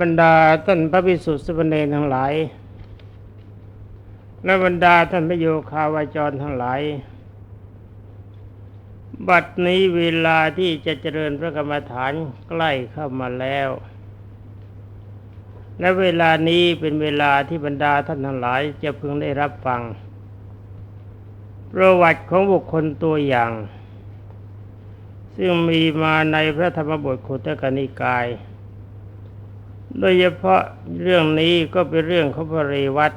บรรดาท่านพระภิกษุสมเณรทั้งหลาย และบรรดาท่านพระโยคาวาจรทั้งหลาย บัดนี้เวลาที่จะเจริญพระกรรมฐานใกล้เข้ามาแล้ว และเวลานี้เป็นเวลาที่บรรดาท่านทั้งหลายจะพึงได้รับฟัง ประวัติของบุคคลตัวอย่าง ซึ่งมีมาในพระธรรมบทขุตกนิกาย โดยเฉพาะเรื่องนี้ก็เป็นเรื่องของพระเรวัต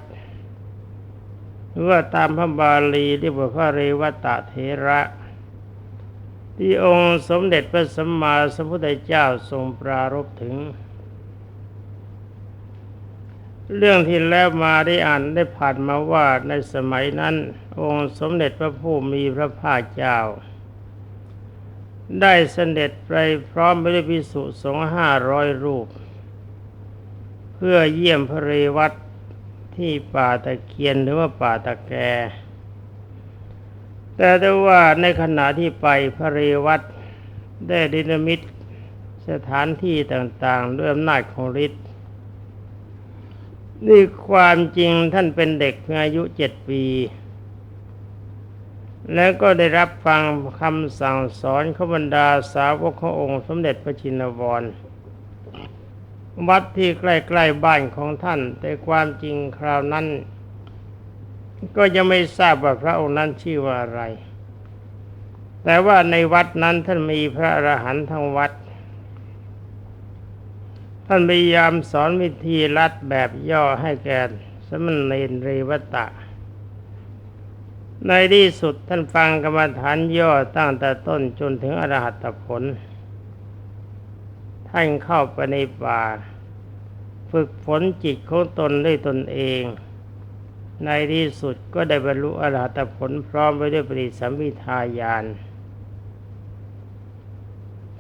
หรือว่าตามพระบาลีเรียกว่าพระเรวัตเถระ ที่องค์สมเด็จพระสัมมาสัมพุทธเจ้าทรงปรารภถึง เรื่องที่แล้วมาได้อ่านได้ผ่านมาว่าในสมัยนั้น องค์สมเด็จพระผู้มีพระภาคเจ้า ได้เสด็จไปพร้อมไปด้วยภิกษุสงฆ์ห้าร้อยรูป เพื่อเยี่ยมพระเรวัตที่ป่าตะเคียนหรือว่าป่าตะแก แต่ได้ว่าในขณะที่ไปพระเรวัตได้ดินมิตสถานที่ต่างๆ ด้วยอำนาจของฤทธิ์นี่ความจริงท่านเป็นเด็กเพียงอายุเจ็ดปี แล้วก็ได้รับฟังคำสั่งสอนขบรรดาสาวกขององค์สมเด็จพระชินวร วัดที่ใกล้ๆบ้านของท่าน แต่ความจริงคราวนั้น ก็ยังไม่ทราบว่าพระองค์นั้นชื่อว่าอะไร แต่ว่าในวัดนั้นท่านมีพระอรหันต์ทั้งวัด ท่านพยายามสอนวิธีรัดแบบย่อให้แก่สมณเณรเรวตะ ในที่สุดท่านฟังกรรมฐานย่อตั้งแต่ต้นจนถึงอรหัตผล ท่านเข้าไปในป่า ฝึกฝนจิตของตนด้วยตนเอง ในที่สุดก็ได้บรรลุอรหัตผลพร้อมไปด้วยปริสัมพิทายาน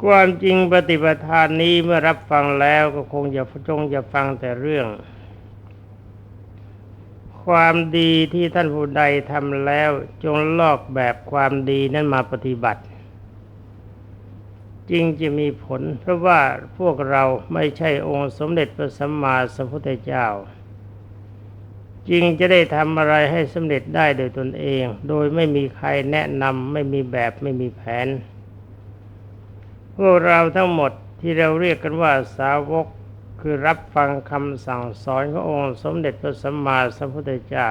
ความจริงปฏิปทานนี้เมื่อรับฟังแล้วก็คงจะจงจะฟังแต่เรื่อง ความดีที่ท่านผู้ใดทำแล้วจงลอกแบบความดีนั้นมาปฏิบัติ จึงจะมีผล เพราะว่าพวกเราไม่ใช่องค์สมเด็จพระสัมมาสัมพุทธเจ้าจึงจะได้ทำอะไรให้สำเร็จได้โดยตนเอง โดยไม่มีใครแนะนำไม่มีแบบไม่มีแผน พวกเราทั้งหมดที่เราเรียกกันว่าสาวกคือรับฟังคำสั่งสอนขององค์สมเด็จพระสัมมาสัมพุทธเจ้า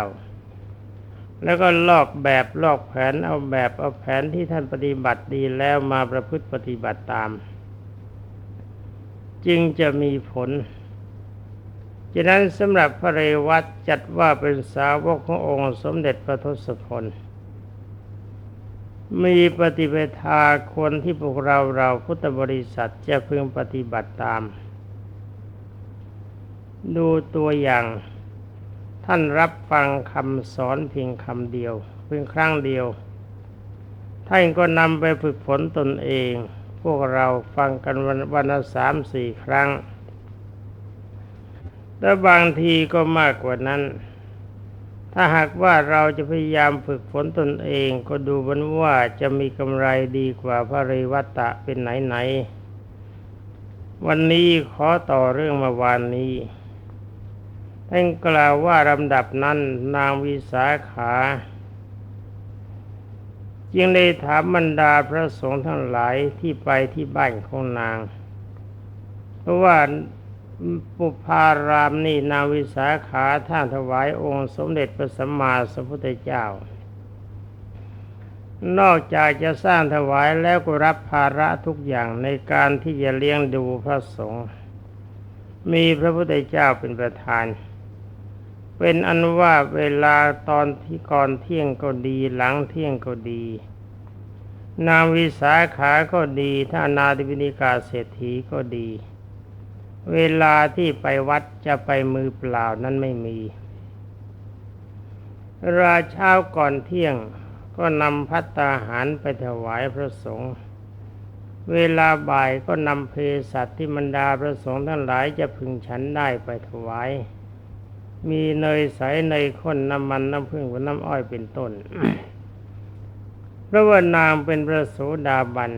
แล้วก็ลอกแบบลอกแผนเอาแบบเอาแผนที่ท่านปฏิบัติดีแล้วมาประพฤติปฏิบัติตาม จึงจะมีผลฉะนั้นสำหรับพระเรวัตจัดว่าเป็นสาวกขององค์สมเด็จพระทศพลมีปฏิปทาคนที่พวกเราเราพุทธบริษัทจะพึงปฏิบัติตาม ดูตัวอย่าง ท่านรับฟังคำสอนเพียงคำเดียว เพียงครั้งเดียว ท่านก็นำไปฝึกฝนตนเอง พวกเราฟังกันวันวันละสามสี่ครั้ง และบางทีก็มากกว่านั้น ถ้าหากว่าเราจะพยายามฝึกฝนตนเองก็ดูเหมือนว่าจะมีกำไรดีกว่าพระเรวัตตะเป็นไหนๆวันนี้ขอต่อเรื่องเมาวานนี้ ท่านกล่าวว่าลำดับนั้นนางวิสาขาจึงได้ถามบรรดาพระสงฆ์ทั้งหลายที่ไปที่บ้านของนาง เพราะว่าปุพารามนี่นางวิสาขาท่านถวายองค์สมเด็จพระสัมมาสัมพุทธเจ้า นอกจากจะสร้างถวายแล้วก็รับภาระทุกอย่างในการที่จะเลี้ยงดูพระสงฆ์มีพระพุทธเจ้าเป็นประธาน เป็นอันว่าเวลาตอนที่ก่อนเที่ยงก็ดี หลังเที่ยงก็ดี นางวิสาขาก็ดี ถ้านาดิวินิกาเศรษฐีก็ดี เวลาที่ไปวัดจะไปมือเปล่านั้นไม่มี ราเช้าก่อนเที่ยงก็นำพัตตาหารไปถวายพระสงฆ์เวลาบ่ายก็นำเพสัตที่บรรดาพระสงฆ์ทั้งหลายจะพึงฉันได้ไปถวาย มีเนยใสเนยข้นน้ำมันน้ำผึ้งน้ำอ้อยเป็นต้นพระว่านางเป็นพระโสดาบัน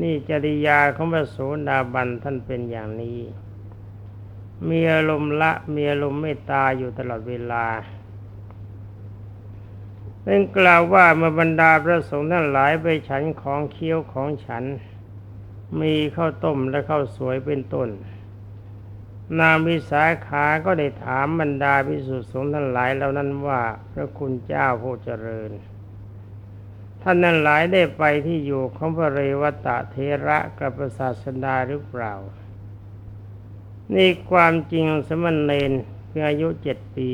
นี่จริยาของพระโสดาบันท่านเป็นอย่างนี้ มีอารมณ์ละมีอารมณ์เมตตาอยู่ตลอดเวลาเป็นกล่าวว่าเมื่อบรรดาพระสงฆ์ทั้งหลายไปฉันของเคี้ยวของฉัน มีข้าวต้มและข้าวสวยเป็นต้น นางวิสาขาก็ได้ถามบรรดาพิสุทธิสงฆ์ทั้งหลายเหล่านั้นว่าพระคุณเจ้าผู้เจริญ ท่านนั้นหลายได้ไปที่อยู่ของพระเรวตะเทระกับพระศาสดาหรือเปล่า นี่ความจริงสมณเณรเพียงอายุเจ็ดปี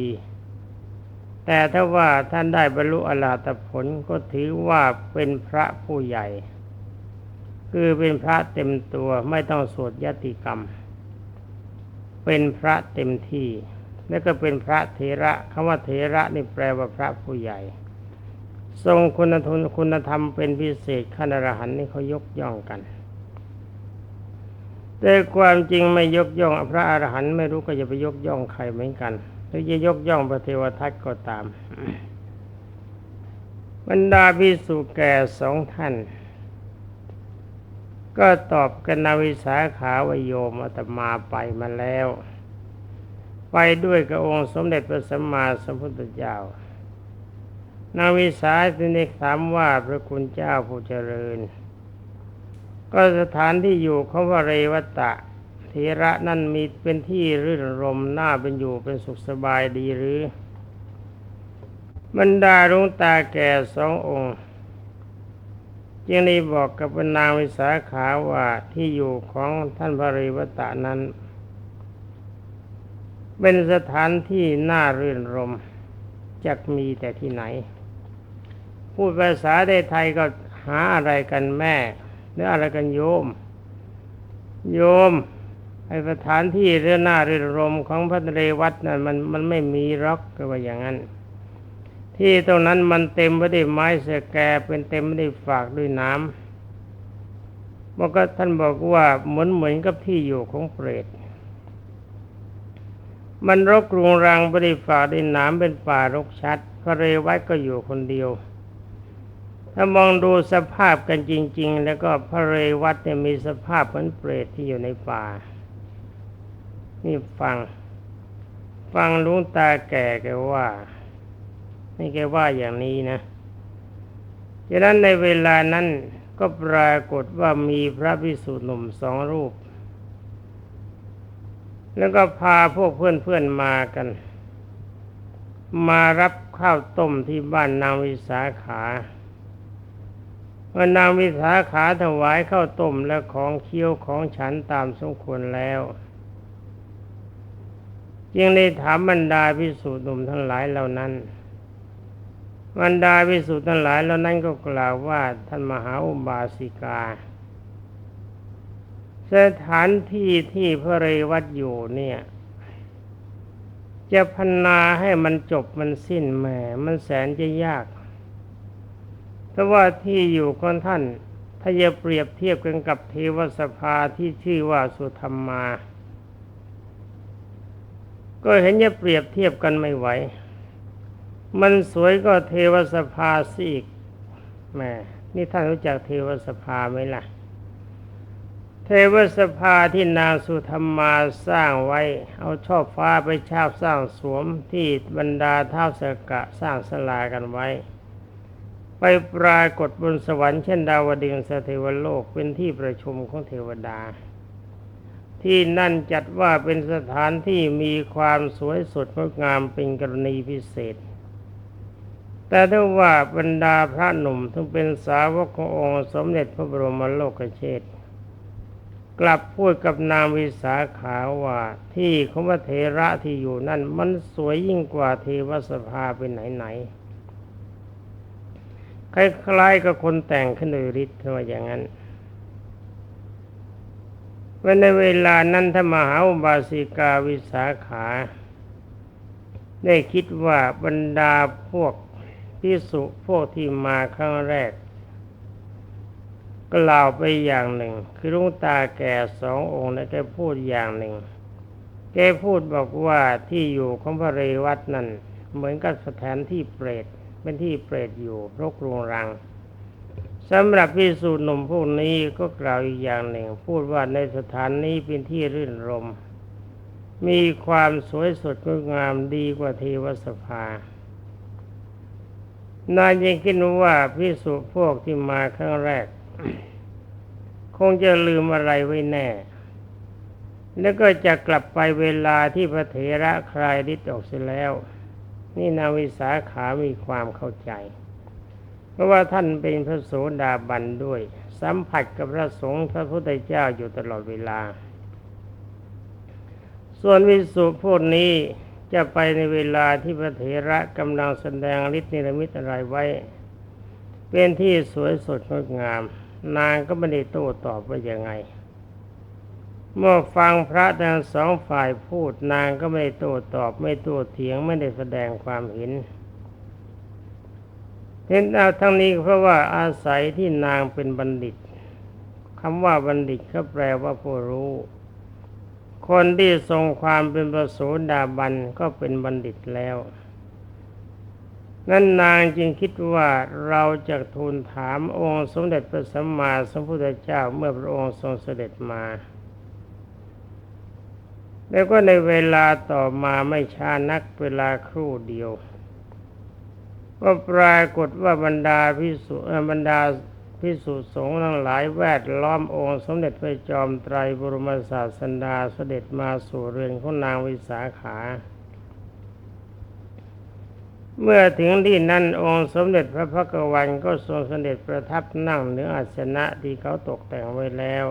แต่ถ้าว่าท่านได้บรรลุอรหัตผลก็ถือว่าเป็นพระผู้ใหญ่ คือเป็นพระเต็มตัวไม่ต้องสวดยติกรรม เป็นพระเต็มที่ แล้วก็เป็นพระเถระคำว่าเถระนี่แปลว่าพระผู้ใหญ่ ทรงคุณทุนคุณธรรมเป็นพิเศษขั้นอรหันต์นี่เขายกย่องกัน แต่ความจริงไม่ยกย่องพระอรหันต์ไม่รู้ก็จะไปยกย่องใครเหมือนกันหรือจะยกย่องพระเทวทัตก็ตาม บรรดาพิสุแก่สองท่าน ก็ตอบกันนาวิสาขาวโยมอาตมาไปมาแล้ว ไปด้วยกับองค์สมเด็จพระสัมมาสัมพุทธเจ้า นาวิสาจึงได้ถามว่าพระคุณเจ้าผู้เจริญ ก็สถานที่อยู่ของพระเรวตะเทระนั่นมีเป็นที่รื่นรมน่าเป็นอยู่เป็นสุขสบายดีหรือ บรรดาหลวงตาแก่สององค์ จึงได้บอกกับนางวิสาขาว่าที่อยู่ของท่านพระเรวตะนั้น เป็นสถานที่น่ารื่นรมจักมีแต่ที่ไหน พูดภาษาได้ไทยก็หาอะไรกันแม่หรืออะไรกันโยม โยมไอสถานที่เรื่องหน้าเรื่นรมของพระนเรวัตนั่นมันมันไม่มีรอกก็ว่าอย่างนั้น ที่ตรงนั้นมันเต็มไปด้วยไม้เสแกเป็นเต็มไปด้วยฝากด้วยน้ำมันก็ท่านบอกว่าเหมือนเหมือนกับที่อยู่ของเปรตมันรกรุงรังบริฝากด้วยน้ำเป็นป่ารกชัดพระเรวัตก็อยู่คนเดียว ถ้ามองดูสภาพกันจริง ๆ แล้วก็พระเรวัตเนี่ยมีสภาพเหมือนเปรตที่อยู่ในป่า นี่ฟัง ฟังลุงตาแก่แกว่า นี่แกว่าอย่างนี้นะฉะนั้นในเวลานั้นก็ปรากฏว่ามีพระภิกษุหนุ่มสองรูป แล้วก็พาพวกเพื่อนๆมากัน มารับข้าวต้มที่บ้านนางวิสาขาเมื่อนางวิสาขาถวายข้าวต้มและของเคี้ยวของฉันตามสมควรแล้วจึงได้ถามบรรดาพิสูจน์หนุ่มทั้งหลายเหล่านั้น บรรดาพิสูจน์ทั้งหลายเหล่านั้นก็กล่าวว่าท่านมหาอุบาสิกา สถานที่ที่พระเรวัตอยู่เนี่ย จะพันนาให้มันจบมันสิ้นแหมมันแสนจะยากเพราะว่าที่อยู่ของท่าน ถ้าจะเปรียบเทียบกันกับเทวสภาที่ชื่อว่าสุธรรมา ก็เห็นจะเปรียบเทียบกันไม่ไหว มันสวยก็เทวสภาสิอีกแม่นี่ท่านรู้จักเทวสภาไหมล่ะ เทวสภาที่นางสุธรรมาสร้างไว้ เอาชอบฟ้าไปชาบสร้างสวมที่บรรดาเท้าสกะสร้างสลากันไว้ ไปปรากฏบนสวรรค์เช่นดาวดึงสเทวโลกเป็นที่ประชุมของเทวดา ที่นั่นจัดว่าเป็นสถานที่มีความสวยสดงดงามเป็นกรณีพิเศษ แต่ถ้าว่าบรรดาพระหนุ่มทึงเป็นสาวกขององค์สมเด็จพระบรมโลกเชษฐ์กลับพูดกับนางวิสาขาว่าที่ของพระเถระที่อยู่นั่น มันสวยยิ่งกว่าเทวสภาเป็นไหนๆคล้ายๆกับคนแต่งขึ้นโดยฤทธิ์ว่าอย่างนั้นวันในเวลานั้นถ้ามหาบาสิกาวิสาขา ได้คิดว่าบรรดาพวก พิสุพวกที่มาครั้งแรก กล่าวไปอย่างหนึ่ง คือลุงตาแก่สององค์แล้วแกพูดอย่างหนึ่ง แกพูดบอกว่าที่อยู่ของพระเรวัตนั่นเหมือนกับสถานที่เปรตเป็นที่เปรตอยู่รกรุงรังสำหรับพิสูจน์หนุ่มพวกนี้ก็กล่าวอีกอย่างหนึ่ง พูดว่าในสถานนี้เป็นที่รื่นรม มีความสวยสดงดงามดีกว่าเทวสภา นายยังคิดว่าพิสุพวกที่มาครั้งแรก คงจะลืมอะไรไว้แน่ แล้วก็จะกลับไปเวลาที่พระเถระคลายฤทธิ์ออกเสียแล้ว นี่นาวิสาขามีความเข้าใจ เพราะว่าท่านเป็นพระโสดาบันด้วย สัมผัสกับพระสงฆ์พระพุทธเจ้าอยู่ตลอดเวลา ส่วนวิสุพวกนี้ จะไปในเวลาที่พระเถระกำลังแสดงฤทธิ์นิรมิตอะไรไว้ เป็นที่สวยสดงดงาม นางก็ไม่ได้โต้ตอบว่ายังไง เมื่อฟังพระทั้งสองฝ่ายพูดนางก็ไม่ได้โต้ตอบไม่โต้เถียงไม่ได้แสดงความเห็นเห็นเอาทั้งนี้เพราะว่าอาศัยที่นางเป็นบัณฑิตคำว่าบัณฑิตก็แปลว่าผู้รู้ คนที่ทรงความเป็นประโสดาบันก็เป็นบัณฑิตแล้ว นั่นนางจึงคิดว่าเราจะทูลถามองค์สมเด็จพระสัมมาสัมพุทธเจ้าเมื่อพระองค์ทรงเสด็จมา แล้วก็ในเวลาต่อมาไม่ช้านักเวลาครู่เดียว ก็ปรากฏว่าบรรดาพิสุบรรดา พิสุสงฆ์ทั้งหลายแวดล้อมองค์สมเด็จพระจอมไตรบรมศาสดาเสด็จมาสู่เรือนของนางวิสาขา เมื่อถึงที่นั่นองค์สมเด็จพระพักวันก็ทรงเสด็จประทับนั่งเหนืออาสนะที่เขาตกแต่งไว้แล้ว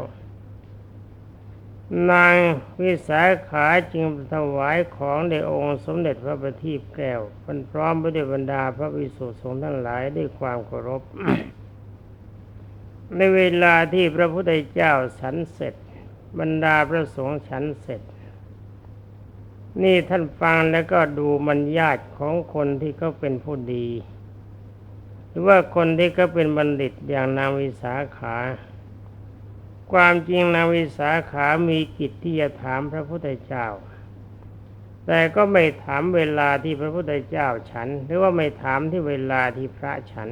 นางวิสาขาจึงถวายของในองค์สมเด็จพระประทีปแก้วมันพร้อมไปด้วยบรรดาพระวิสุทธิสงฆ์ทั้งหลายด้วยความเคารพ ในเวลาที่พระพุทธเจ้าฉันเสร็จ บรรดาพระสงฆ์ฉันเสร็จ นี่ท่านฟังแล้วก็ดูมันญาติของคนที่เขาเป็นผู้ดี หรือว่าคนที่เขาเป็นบัณฑิตอย่างนางวิสาขา ความจริงนางวิสาขามีกิจที่จะถามพระพุทธเจ้า แต่ก็ไม่ถามเวลาที่พระพุทธเจ้าฉัน หรือว่าไม่ถามที่เวลาที่พระฉัน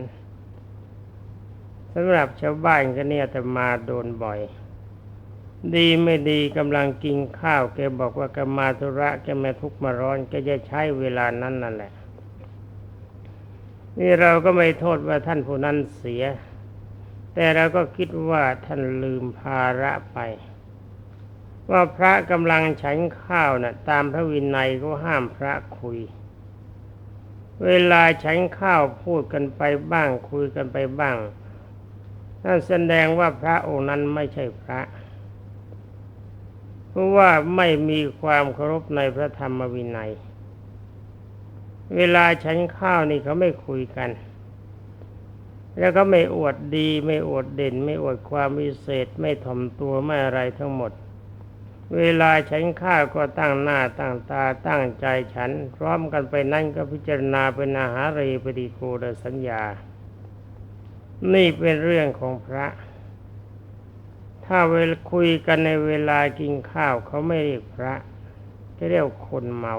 สำหรับชาวบ้านก็เนี่ยแต่มาโดนบ่อย ดีไม่ดีกำลังกินข้าวแกบอกว่าแกมาธุระแกม่ทุกมาร้อนแกจะใช้เวลานั้นนั่นแหละ นี่เราก็ไม่โทษว่าท่านผู้นั้นเสีย แต่เราก็คิดว่าท่านลืมภาระไป ว่าพระกำลังฉันข้าวนะ่ะ ตามพระวินัยก็ห้ามพระคุยเวลาฉันข้าวพูดกันไปบ้างคุยกันไปบ้าง นั่นแสดงว่าพระองค์นั้นไม่ใช่พระ เพราะว่าไม่มีความเคารพในพระธรรมวินัย เวลาฉันข้าวนี่เขาไม่คุยกัน แล้วก็ไม่อวดดี ไม่อวดเด่น ไม่อวดความวิเศษ ไม่ถ่อมตัวไม่อะไรทั้งหมด เวลาฉันข้าวก็ตั้งหน้าตั้งตาตั้งใจฉัน พร้อมกันไปนั่นก็พิจารณาเป็นอาหารเรปฏิโกดสัญญา นี่เป็นเรื่องของพระ ถ้าเวลาคุยกันในเวลากินข้าวเขาไม่เรียกพระจะเรียกคนเมา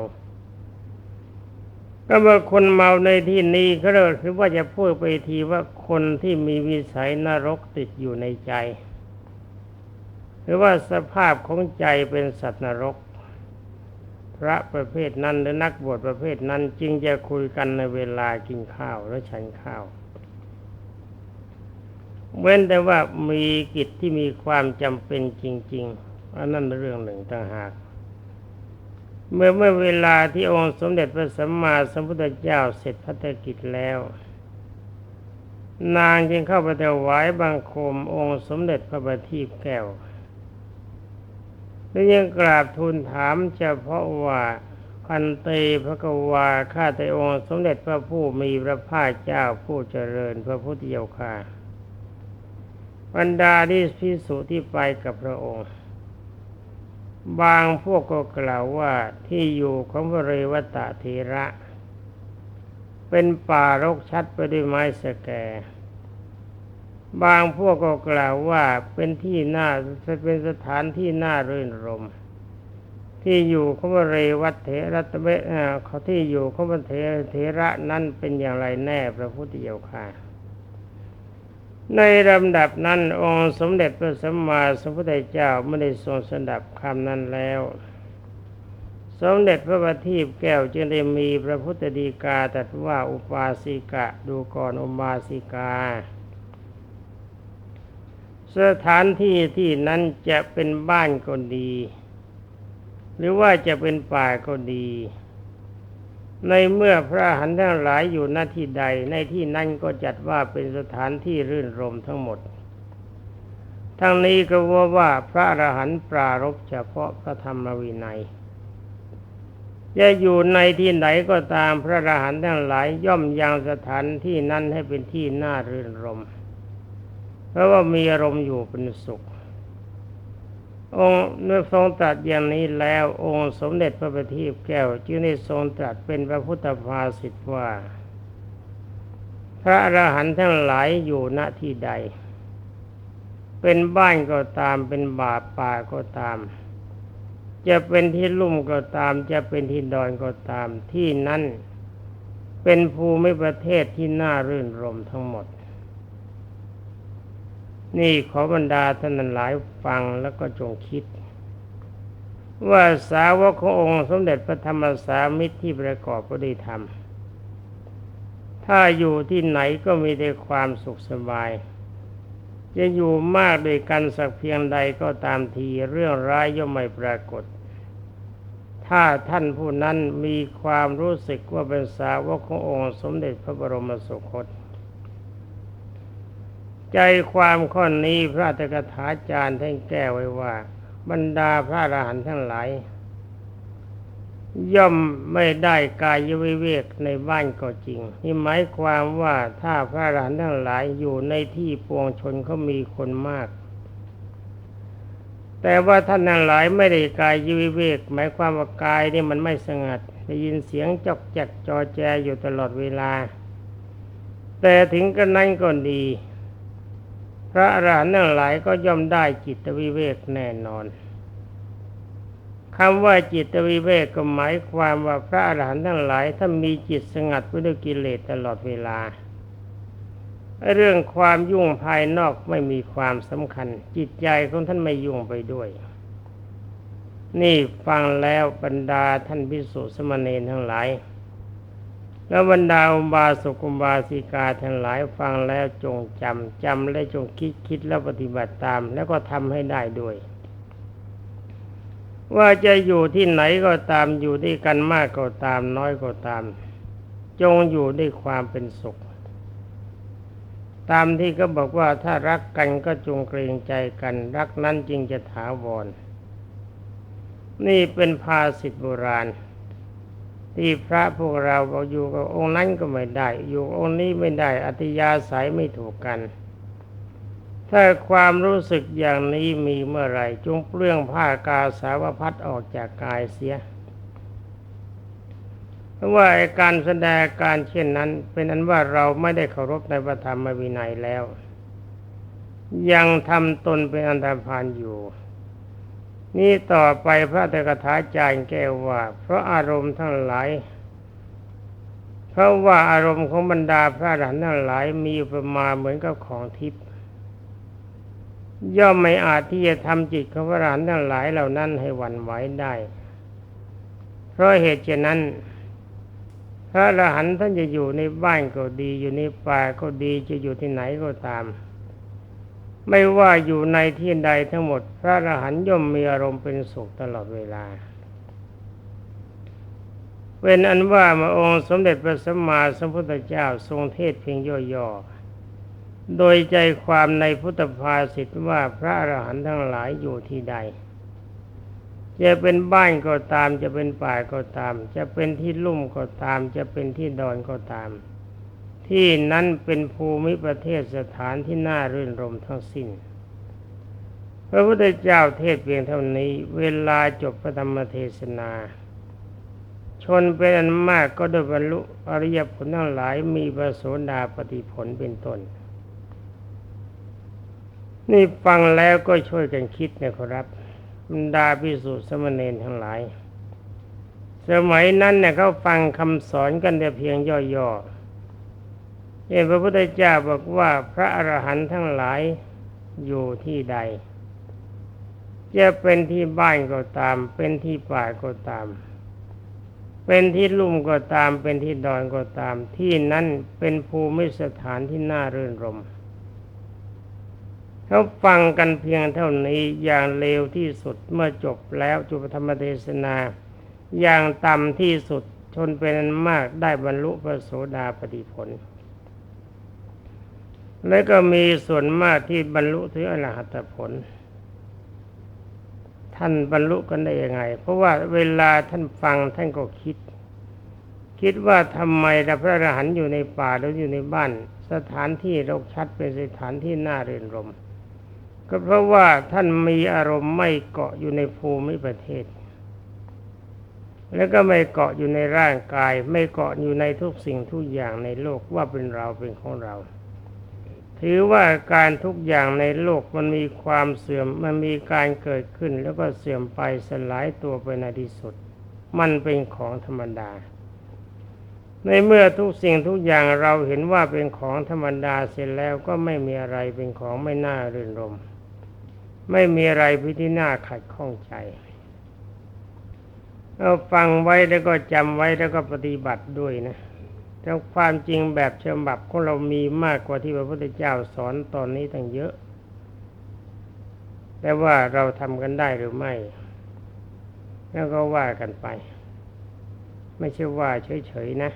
ก็เมื่อคนเมาในที่นี้ก็เรียกหรือว่าจะพูดไปทีว่าคนที่มีวิสัยนรกติดอยู่ในใจ หรือว่าสภาพของใจเป็นสัตว์นรก พระประเภทนั้นหรือนักบวชประเภทนั้นจึงจะคุยกันในเวลากินข้าวและฉันข้าว เว้นแต่ว่ามีกิจที่มีความจำเป็นจริงๆอันนั้นเรื่องหนึ่งต่างหาก เมื่อเมื่อเวลาที่องค์สมเด็จพระสัมมาสัมพุทธเจ้าเสร็จพัฒกิจแล้ว นางจึงเข้าไปถวายบังคมองค์สมเด็จพระบัณฑิตแก้วและยังกราบทูลถามเฉพาะว่าพันเตพระกวาข้าแต่องค์สมเด็จพระผู้มีพระภาคเจ้าผู้เจริญพระพุทธเจ้าค่ะ บรรดาที่พิสุที่ไปกับพระองค์ บางพวกก็กล่าวว่าที่อยู่ของพระเรวตะเทระ เป็นป่ารกชัดไปด้วยไม้สแก บางพวกก็กล่าวว่าเป็นที่น่าจะเป็นสถานที่น่ารื่นรม ที่อยู่ของพระเรวัตเถระตะเบเอ่อเขาที่อยู่ของพระเถระนั้นเป็นอย่างไรแน่พระพุทธเจ้าค่ะ ในลำดับนั้นองค์สมเด็จพระสัมมาสัมพุทธเจ้าไม่ได้ทรงสดับคำนั้นแล้ว สมเด็จพระบัณฑิตแก้วจึงได้มีพระพุทธดีกาตรัสว่าอุปาสิกะดูก่อนอุบาสิกา สถานที่ที่นั้นจะเป็นบ้านก็ดี หรือว่าจะเป็นป่าก็ดี ในเมื่อพระหันทั้งหลายอยู่หน้าที่ใด ในที่นั้นก็จัดว่าเป็นสถานที่รื่นรมทั้งหมด ทั้งนี้ก็ว่าว่าพระอรหันต์ปรารบเฉพาะพระธรรมวินัยจะอยู่ในที่ไหนก็ตามพระอรหันต์ทั้งหลายย่อมยังสถานที่นั้นให้เป็นที่น่ารื่นรม เพราะว่ามีอารมณ์อยู่เป็นสุข องค์เมื่อทรงตรัสอย่างนี้แล้วองค์สมเด็จพระบัณฑิตแก้ว จึงได้ทรงตรัสเป็นพระพุทธภาษิตว่า พระอรหันต์ทั้งหลายอยู่ณที่ใด เป็นบ้านก็ตามเป็นบาป่าก็ตาม จะเป็นที่ลุ่มก็ตาม จะเป็นที่ดอนก็ตามที่นั้นเป็นภูมิประเทศที่น่ารื่นรมทั้งหมด นี่ขอบรรดาท่านหลายฟังแล้วก็จงคิด ว่าสาวกขององค์สมเด็จพระธรรมสามิตรที่ประกอบพระดีธรรม ถ้าอยู่ที่ไหนก็มีแต่ความสุขสบาย จะอยู่มากด้วยกันสักเพียงใดก็ตามทีเรื่องร้ายย่อมไม่ปรากฏ ถ้าท่านผู้นั้นมีความรู้สึกว่าเป็นสาวกขององค์สมเด็จพระบรมสุคต ใจความข้อนี้พระตถกถาจารย์ท่านแก้ไว้ว่า บรรดาพระอรหันต์ทั้งหลาย ย่อมไม่ได้กายวิเวกในบ้านก็จริงนี่หมายความว่าถ้าพระอรหันต์ทั้งหลายอยู่ในที่ปวงชนเขามีคนมาก แต่ว่าท่านทั้งหลายไม่ได้กายวิเวก หมายความว่ากายนี่มันไม่สงัดได้ยินเสียงจอกจักจอแจอยู่ตลอดเวลา แต่ถึงกระนั้นก็ดี พระอรหันต์ทั้งหลายก็ย่อมได้จิตวิเวกแน่นอนคำว่าจิตวิเวกก็หมายความว่าพระอรหันต์ทั้งหลายถ้ามีจิตสงัดไว้ด้วยกิเลสตลอดเวลา เรื่องความยุ่งภายนอกไม่มีความสำคัญ จิตใจของท่านไม่ยุ่งไปด้วย นี่ฟังแล้วบรรดาท่านพิสุสมณีทั้งหลาย แล้วบรรดาอุบาสกอุบาสิกาทั้งหลายฟังแล้วจงจำจำและจงคิดคิดแล้วปฏิบัติตาม แล้วก็ทำให้ได้ด้วย ว่าจะอยู่ที่ไหนก็ตามอยู่ด้วยกันมากก็ตามน้อยก็ตาม จงอยู่ด้วยความเป็นสุข ตามที่ก็บอกว่าถ้ารักกันก็จงเกรงใจกัน รักนั้นจึงจะถาวร นี่เป็นภาษิตโบราณ ที่พระพวกเราบอกอยู่กับองค์นั้นก็ไม่ได้ อยู่องค์นี้ไม่ได้อัตยาสายไม่ถูกกัน ถ้าความรู้สึกอย่างนี้มีเมื่อไหร่ จงเปลื้องผ้ากาสาวพัดออกจากกายเสีย เพราะว่าการแสดงการเช่นนั้น เป็นอันว่าเราไม่ได้เคารพในพระธรรมวินัยแล้ว ยังทำตนเป็นอันธพาลอยู่ นี่ต่อไปพระตถาจารย์แก้วว่า เพราะอารมณ์ทั้งหลาย เพราะว่าอารมณ์ของบรรดาพระอรหันต์ทั้งหลายมีประมาณเหมือนกับของทิพย์ย่อมไม่อาจที่จะทำจิตของพระอรหันต์ทั้งหลายเหล่านั้นให้หวั่นไหวได้ เพราะเหตุเช่นนั้น พระอรหันต์ท่านจะอยู่ในบ้านก็ดีอยู่ในป่าก็ดีจะอยู่ที่ไหนก็ตาม ไม่ว่าอยู่ในที่ใดทั้งหมด พระอรหันต์ย่อมมีอารมณ์เป็นสุขตลอดเวลาเป็นอันว่ามาองค์สมเด็จพระสัมมาสัมพุทธเจ้าทรงเทศเพียงย่อๆ โดยใจความในพุทธภาษิตว่าพระอรหันต์ทั้งหลายอยู่ที่ใด จะเป็นบ้านก็ตาม จะเป็นป่าก็ตาม จะเป็นที่ลุ่มก็ตาม จะเป็นที่ดอนก็ตาม ที่นั้นเป็นภูมิประเทศสถานที่น่ารื่นรมทั้งสิ้น พระพุทธเจ้าเทศเพียงเท่านี้ เวลาจบพระธรรมเทศนา ชนเป็นอันมากก็ได้บรรลุอริยผลทั้งหลายมีประโสดาปฏิผลเป็นต้น นี่ฟังแล้วก็ช่วยกันคิดนะครับบรรดาพิสุสมณเณรทั้งหลาย สมัยนั้นเนี่ยเขาฟังคำสอนกันแต่เพียงย่อๆ เห็นพระพุทธเจ้าบอกว่าพระอรหันต์ทั้งหลายอยู่ที่ใด จะเป็นที่บ้านก็ตาม เป็นที่ป่าก็ตาม เป็นที่ลุ่มก็ตาม เป็นที่ดอนก็ตาม ที่นั้นเป็นภูมิสถานที่น่ารื่นรมเขาฟังกันเพียงเท่านี้อย่างเลวที่สุดเมื่อจบแล้วจุปธรรมเทศนา อย่างต่ำที่สุดชนเป็นอันมากได้บรรลุพระโสดาปฏิผล และก็มีส่วนมากที่บรรลุถึงอรหัตผล ท่านบรรลุกันได้ยังไง เพราะว่าเวลาท่านฟังท่านก็คิด คิดว่าทำไมพระอรหันต์อยู่ในป่าหรืออยู่ในบ้าน สถานที่รกชัดเป็นสถานที่น่าเรียนรมก็เพราะว่าท่านมีอารมณ์ไม่เกาะอยู่ในภูมิประเทศ แล้วก็ไม่เกาะอยู่ในร่างกาย ไม่เกาะอยู่ในทุกสิ่งทุกอย่างในโลกว่าเป็นเราเป็นของเรา ถือว่าการทุกอย่างในโลกมันมีความเสื่อมมันมีการเกิดขึ้นแล้วก็เสื่อมไปสลายตัวไปในที่สุด มันเป็นของธรรมดา ในเมื่อทุกสิ่งทุกอย่างเราเห็นว่าเป็นของธรรมดาเสร็จแล้วก็ไม่มีอะไรเป็นของไม่น่ารื่นรม ไม่มีอะไรพิที่น่าขัดข้องใจเราฟังไว้แล้วก็จำไว้แล้วก็ปฏิบัติด้วยนะ แต่ความจริงแบบฉบับของเรามีมากกว่าที่พระพุทธเจ้าสอนตอนนี้ตั้งเยอะ แต่ว่าเราทำกันได้หรือไม่ แล้วก็ว่ากันไป ไม่ใช่ว่าเฉยๆนะ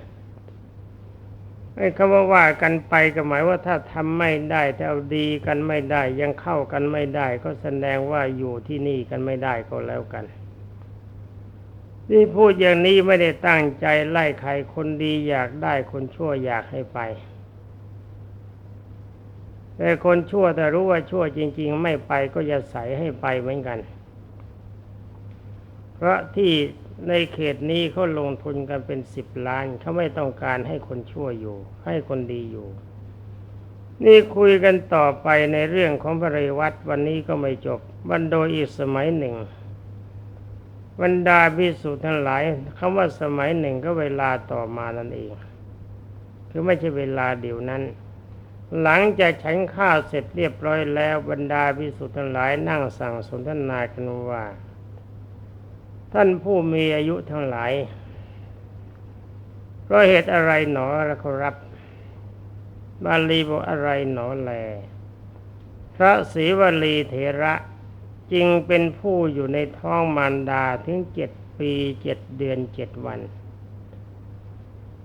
ไอ้คำว่าว่ากันไปก็หมายว่าถ้าทำไม่ได้ถ้าเอาดีกันไม่ได้ ยังเข้ากันไม่ได้ ก็แสดงว่าอยู่ที่นี่กันไม่ได้ก็แล้วกัน ที่พูดอย่างนี้ไม่ได้ตั้งใจไล่ใครคนดีอยากได้คนชั่วอยากให้ไป แต่คนชั่วแต่รู้ว่าชั่วจริง ๆ ไม่ไปก็จะใส่ให้ไปเหมือนกัน เพราะที่ในเขตนี้เขาลงทุนกันเป็นสิบล้านเขาไม่ต้องการให้คนชั่วอยู่ ให้คนดีอยู่ นี่คุยกันต่อไปในเรื่องของพระเรวัตวันนี้ก็ไม่จบ วันโดยอีกสมัยหนึ่ง บรรดาพิสุทั้งหลายคำว่าสมัยหนึ่งก็เวลาต่อมานั่นเอง คือไม่ใช่เวลาเดียวนั้น หลังจากฉันข้าวเสร็จเรียบร้อยแล้วบรรดาพิสุทั้งหลายนั่งสั่งสนทนากันว่า ท่านผู้มีอายุทั้งหลายเพราะเหตุอะไรหนอละครับ บาลีบอกอะไรหนอแล พระศรีวลีเถระ จึงเป็นผู้อยู่ในท้องมารดาถึงเจ็ดปีเจ็ดเดือนเจ็ดวัน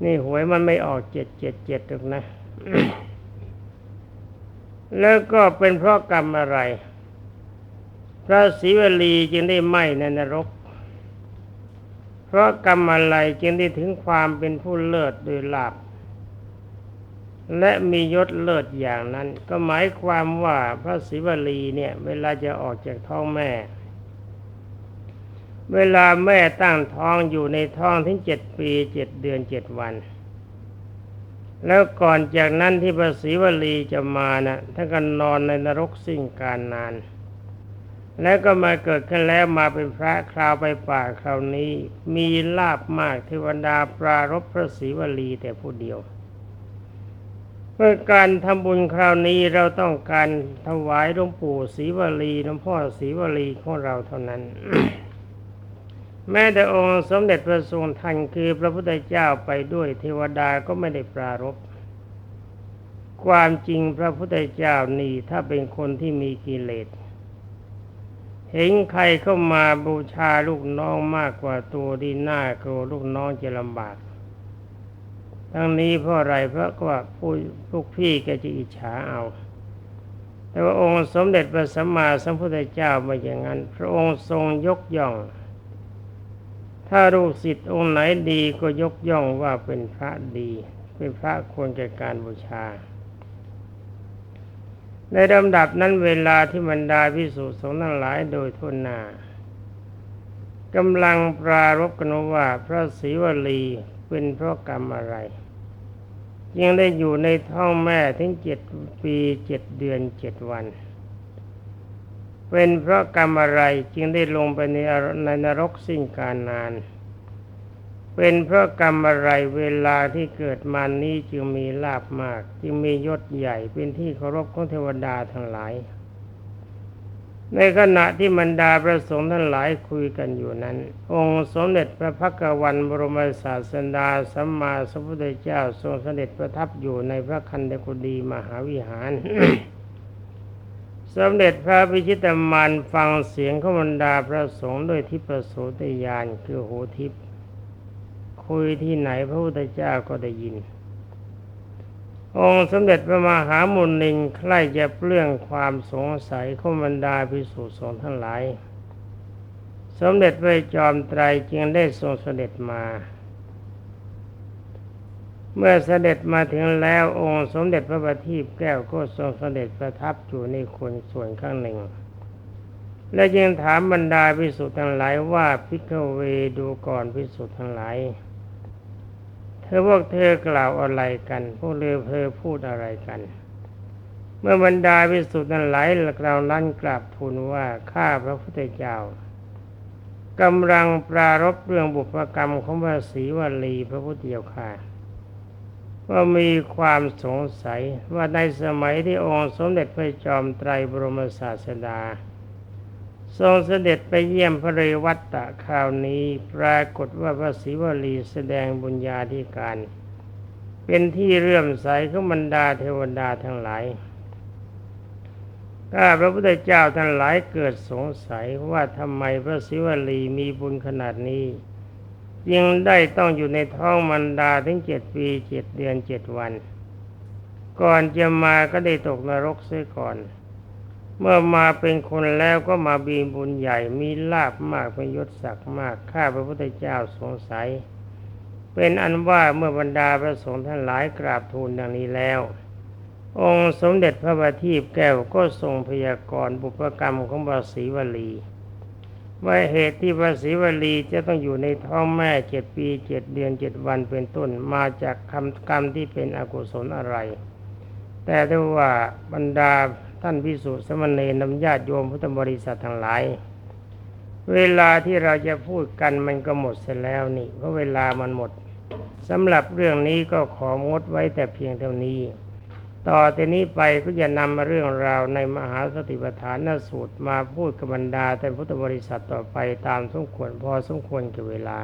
นี่หวยมันไม่ออกเจ็ดเจ็ดเจ็ดหรอกนะ แล้วก็เป็นเพราะกรรมอะไร พระศรีวลีจึงได้ไหมในนรก เพราะกรรมอะไรจึงได้ถึงความเป็นผู้เลิศโดยลาบ และมียศเลิศอย่างนั้น ก็หมายความว่าพระศิวลีเนี่ยเวลาจะออกจากท้องแม่ เวลาแม่ตั้งท้องอยู่ในท้องถึงเจ็ดปีเจ็ดเดือนเจ็ดวัน แล้วก่อนจากนั้นที่พระศิวลีจะมานะ่ะท่านก็นอนในนรกสิ่งการนาน แล้วก็มาเกิดขึ้นแล้วมาเป็นพระคราวไปป่าคราวนี้ มีลาบมากเทวดาปรารบพระศรีวลีแต่ผู้เดียว เพื่อการทำบุญคราวนี้เราต้องการถวายหลวงปู่ศรีวลีหลวงพ่อศรีวลีของเราเท่านั้น แม้แต่องค์สมเด็จพระทรงทันคือพระพุทธเจ้าไปด้วยเทวดาก็ไม่ได้ปรารบความจริงพระพุทธเจ้านี่ถ้าเป็นคนที่มีกิเลสเห็นใครเข้ามาบูชาลูกน้องมากกว่าตัวดีหน้ากลัวลูกน้องจะลำบาก ทั้งนี้เพราะอะไรเพราะว่าผู้พวกพี่แกจะอิจฉาเอา แต่ว่าองค์สมเด็จพระสัมมาสัมพุทธเจ้ามาอย่างนั้น พระองค์ทรงยกย่อง ถ้าลูกศิษย์องค์ไหนดีก็ยกย่องว่าเป็นพระดี เป็นพระควรแก่การบูชา ในลำดับนั้นเวลาที่บรรดาพิสุสงฆ์ทั้งหลายโดยทุนนากำลังปรารบกันว่าพระศรีวลี เป็นเพราะกรรมอะไร ยังได้อยู่ในท้องแม่ถึงเจ็ดปีเจ็ดเดือนเจ็ดวัน เป็นเพราะกรรมอะไรจึงได้ลงไปในในนรกสิ้นการนาน เป็นเพราะกรรมอะไรเวลาที่เกิดมานี้จึงมีลาบมาก จึงมียศใหญ่เป็นที่เคารพของเทวดาทั้งหลาย ในขณะที่บรรดาพระสงฆ์ท่านหลายคุยกันอยู่นั้น องค์สมเด็จพระพักวันบรมศาสดาสัมมาสัมพุทธเจ้าทรงเสด็จประทับอยู่ในพระคันธกุฎีมหาวิหาร สมเด็จพระพิชิตมานฟังเสียงของบรรดาพระสงฆ์ด้วยทิพโสตญาณคือหูทิพย์คุยที่ไหนพระพุทธเจ้าก็ได้ยิน องค์สมเด็จพระมหามุนิงใคร่จะเปลื้องความสงสัยของบรรดาภิกษุสงฆ์ทั้งหลาย สมเด็จพระจอมไตรจึงได้ทรงเสด็จมา เมื่อเสด็จมาถึงแล้วองค์สมเด็จพระบัณฑิตแก้วก็ทรงเสด็จประทับอยู่ในคนส่วนข้างหนึ่ง และยังถามบรรดาภิกษุทั้งหลายว่าพิกเวดูก่อนภิกษุทั้งหลาย เธอพวกเธอกล่าวอะไรกัน พวกเรือเพอพูดอะไรกัน เมื่อบรรดาภิกษุทั้งหลกล่าวนั้นกราบทูลว่าข้าพระพุทธเจ้ากำลังปรารบเรื่องบุพกรรมของพระศรีวลีพระพุทธเจ้าค่ะว่ามีความสงสัยว่าในสมัยที่องค์สมเด็จพระจอมไตรบรมศาสดา ทรงเสด็จไปเยี่ยมพระเรวัตตะคราวนี้ปรากฏว่าพระศิวลีแสดงบุญญาธิการ เป็นที่เรื่อมใสของบรรดาเทวดาทั้งหลายข้าพระพุทธเจ้าทั้งหลายเกิดสงสัยว่าทำไมพระศิวลีมีบุญขนาดนี้ยังได้ต้องอยู่ในท้องมันดาถึงเจ็ดปีเจ็ดเดือนเจ็ดวัน ก่อนจะมาก็ได้ตกนรกเสียก่อน เมื่อมาเป็นคนแล้วก็มาบีบุญใหญ่มีลาบมากเป็นยศศักดิ์มากข้าพระพุทธเจ้าสงสัย เป็นอันว่าเมื่อบรรดาพระสงฆ์ท่านหลายกราบทูลดังนี้แล้ว องค์สมเด็จพระบัณฑิตแก้วก็ทรงพยากรณ์บุพกรรมของบาศรีวลีว่าเหตุที่พระศรีวลีจะต้องอยู่ในท้องแม่เจ็ดปีเจ็ดเดือนเจ็ดวันเป็นต้นมาจากคำกรรมที่เป็นอกุศลอะไร แต่ถ้ว่าบรรดา ท่านพิสุสมณีนำญาติโยมพุทธบริษัททั้งหลาย เวลาที่เราจะพูดกันมันก็หมดเสียแล้วนี่เพราะเวลามันหมดสำหรับเรื่องนี้ก็ของดไว้แต่เพียงเท่านี้ ต่อแต่นี้ไปก็จะนำเรื่องราวในมหาสติปัฏฐานสูตรมาพูดกับบรรดาแต่พุทธบริษัทต่อไปตามสมควรพอสมควรกับเวลา